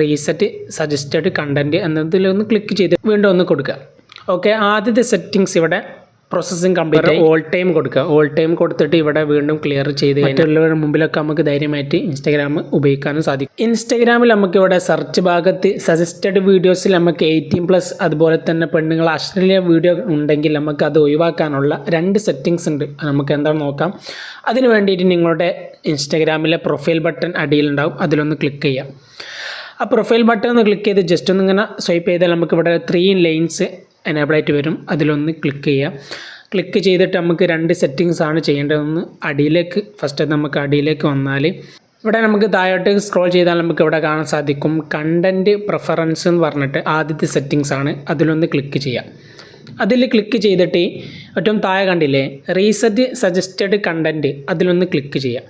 Reset suggested content എന്നതിലൊന്ന് click ചെയ്ത് വീണ്ടും ഒന്ന് കൊടുക്കുക ഓക്കെ ആദ്യത്തെ സെറ്റിങ്സ് ഇവിടെ പ്രോസസ്സിങ് കംപ്ലീറ്റ് ഓൾ ടൈം കൊടുക്കുക ഓൾ ടൈം കൊടുത്തിട്ട് ഇവിടെ വീണ്ടും ക്ലിയർ ചെയ്ത് മറ്റുള്ളവരുടെ മുമ്പിലൊക്കെ നമുക്ക് ധൈര്യമായിട്ട് ഇൻസ്റ്റാഗ്രാം ഉപയോഗിക്കാനും സാധിക്കും. ഇൻസ്റ്റാഗ്രാമിൽ നമുക്ക് ഇവിടെ സെർച്ച് ഭാഗത്ത് സജസ്റ്റഡ് വീഡിയോസിൽ നമുക്ക് എയ്റ്റീൻ പ്ലസ് അതുപോലെ തന്നെ പെണ്ണുങ്ങൾ അശ്ലീല വീഡിയോ ഉണ്ടെങ്കിൽ നമുക്ക് അത് ഒഴിവാക്കാനുള്ള രണ്ട് സെറ്റിങ്സ് ഉണ്ട്. നമുക്ക് എന്താണെന്ന് നോക്കാം. അതിന് വേണ്ടിയിട്ട് നിങ്ങളുടെ ഇൻസ്റ്റാഗ്രാമിലെ പ്രൊഫൈൽ ബട്ടൺ അടിയിലുണ്ടാവും. അതിലൊന്ന് ക്ലിക്ക് ചെയ്യാം. ആ പ്രൊഫൈൽ ബട്ടൺ ഒന്ന് ക്ലിക്ക് ചെയ്ത് ജസ്റ്റ് ഒന്ന് ഇങ്ങനെ സ്വൈപ്പ് ചെയ്താൽ നമുക്ക് ഇവിടെ ത്രീ ലൈൻസ് എനേബിൾ ആയിട്ട് വരും. അതിലൊന്ന് ക്ലിക്ക് ചെയ്യുക ക്ലിക്ക് ചെയ്തിട്ട് നമുക്ക് രണ്ട് സെറ്റിങ്സ് ആണ് ചെയ്യേണ്ടതെന്ന് അടിയിലേക്ക് ഫസ്റ്റ് നമുക്ക് അടിയിലേക്ക് വന്നാൽ ഇവിടെ നമുക്ക് താഴോട്ട് സ്ക്രോൾ ചെയ്താൽ നമുക്ക് ഇവിടെ കാണാൻ സാധിക്കും. കണ്ടന്റ് പ്രിഫറൻസ് എന്ന് പറഞ്ഞിട്ട് ആദ്യത്തെ സെറ്റിങ്സ് ആണ്. അതിലൊന്ന് ക്ലിക്ക് ചെയ്യാം. അതിൽ ക്ലിക്ക് ചെയ്തിട്ട് ഏറ്റവും താഴെ കണ്ടില്ലേ? റീസെറ്റ് സജസ്റ്റഡ് കണ്ടന്റ് അതിലൊന്ന് ക്ലിക്ക് ചെയ്യുക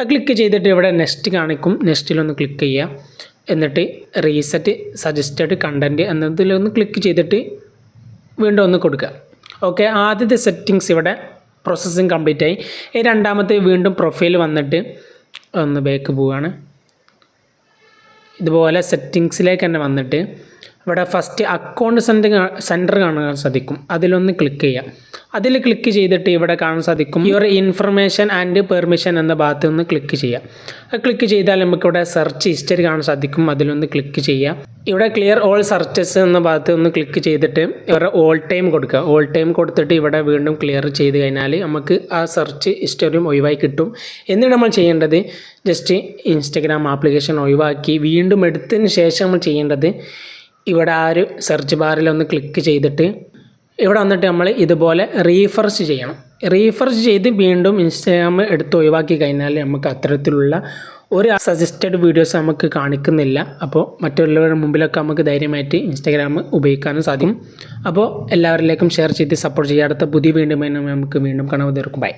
ആ ക്ലിക്ക് ചെയ്തിട്ട് ഇവിടെ നെക്സ്റ്റ് കാണിക്കും. നെക്സ്റ്റിലൊന്ന് ക്ലിക്ക് ചെയ്യുക എന്നിട്ട് റീസെറ്റ് സജസ്റ്റഡ് കണ്ടന്റ് എന്നതിലൊന്ന് ക്ലിക്ക് ചെയ്തിട്ട് വീണ്ടും ഒന്ന് കൊടുക്കുക ഓക്കെ ആദ്യത്തെ സെറ്റിങ്സ് ഇവിടെ പ്രോസസ്സിങ് കംപ്ലീറ്റ് ആയി. ഈ രണ്ടാമത്തെ വീണ്ടും പ്രൊഫൈൽ വന്നിട്ട് ഒന്ന് ബാക്ക് പോവുകയാണ് ഇതുപോലെ സെറ്റിങ്സിലേക്ക് തന്നെ വന്നിട്ട് ഇവിടെ ഫസ്റ്റ് അക്കൗണ്ട് സെന്റർ സെന്റർ കാണാൻ സാധിക്കും അതിലൊന്ന് ക്ലിക്ക് ചെയ്യുക അതിൽ ക്ലിക്ക് ചെയ്തിട്ട് ഇവിടെ കാണാൻ സാധിക്കും. യുവർ ഇൻഫർമേഷൻ ആൻഡ് പെർമിഷൻ എന്ന ഭാഗത്ത് നിന്ന് ക്ലിക്ക് ചെയ്യുക അത് ക്ലിക്ക് ചെയ്താൽ നമുക്കിവിടെ സെർച്ച് ഹിസ്റ്ററി കാണാൻ സാധിക്കും. അതിലൊന്ന് ക്ലിക്ക് ചെയ്യുക ഇവിടെ ക്ലിയർ ഓൾ സെർച്ചസ് എന്ന ഭാഗത്ത് ഒന്ന് ക്ലിക്ക് ചെയ്തിട്ട് ഇവരുടെ ഓൾ ടൈം കൊടുക്കുക. ഓൾ ടൈം കൊടുത്തിട്ട് ഇവിടെ വീണ്ടും ക്ലിയർ ചെയ്ത് കഴിഞ്ഞാൽ നമുക്ക് ആ സെർച്ച് ഹിസ്റ്ററിയും ഒഴിവായി കിട്ടും. എന്നിട്ട് നമ്മൾ ചെയ്യേണ്ടത് ജസ്റ്റ് ഇൻസ്റ്റഗ്രാം ആപ്ലിക്കേഷൻ ഒഴിവാക്കി. വീണ്ടും എടുത്തതിന് ശേഷം നമ്മൾ ചെയ്യേണ്ടത് ഇവിടെ ആ ഒരു സെർച്ച് ബാറിൽ ഒന്ന് ക്ലിക്ക് ചെയ്തിട്ട് ഇവിടെ വന്നിട്ട് നമ്മൾ ഇതുപോലെ റീഫ്രഷ് ചെയ്യണം. റീഫ്രഷ് ചെയ്ത് വീണ്ടും ഇൻസ്റ്റാഗ്രാം എടുത്ത് ഒഴിവാക്കി കഴിഞ്ഞാൽ നമുക്ക് അത്തരത്തിലുള്ള ഒരു സജസ്റ്റഡ് വീഡിയോസ് നമുക്ക് കാണിക്കുന്നില്ല. അപ്പോൾ മറ്റുള്ളവരുടെ മുമ്പിലൊക്കെ നമുക്ക് ധൈര്യമായിട്ട് ഇൻസ്റ്റാഗ്രാം ഉപയോഗിക്കാനും സാധിക്കും. അപ്പോൾ എല്ലാവരിലേക്കും ഷെയർ ചെയ്ത് സപ്പോർട്ട് ചെയ്യുക. അടുത്ത പുതിയ വീണ്ടും നമുക്ക് വീണ്ടും കാണാൻ തീർക്കും ബൈ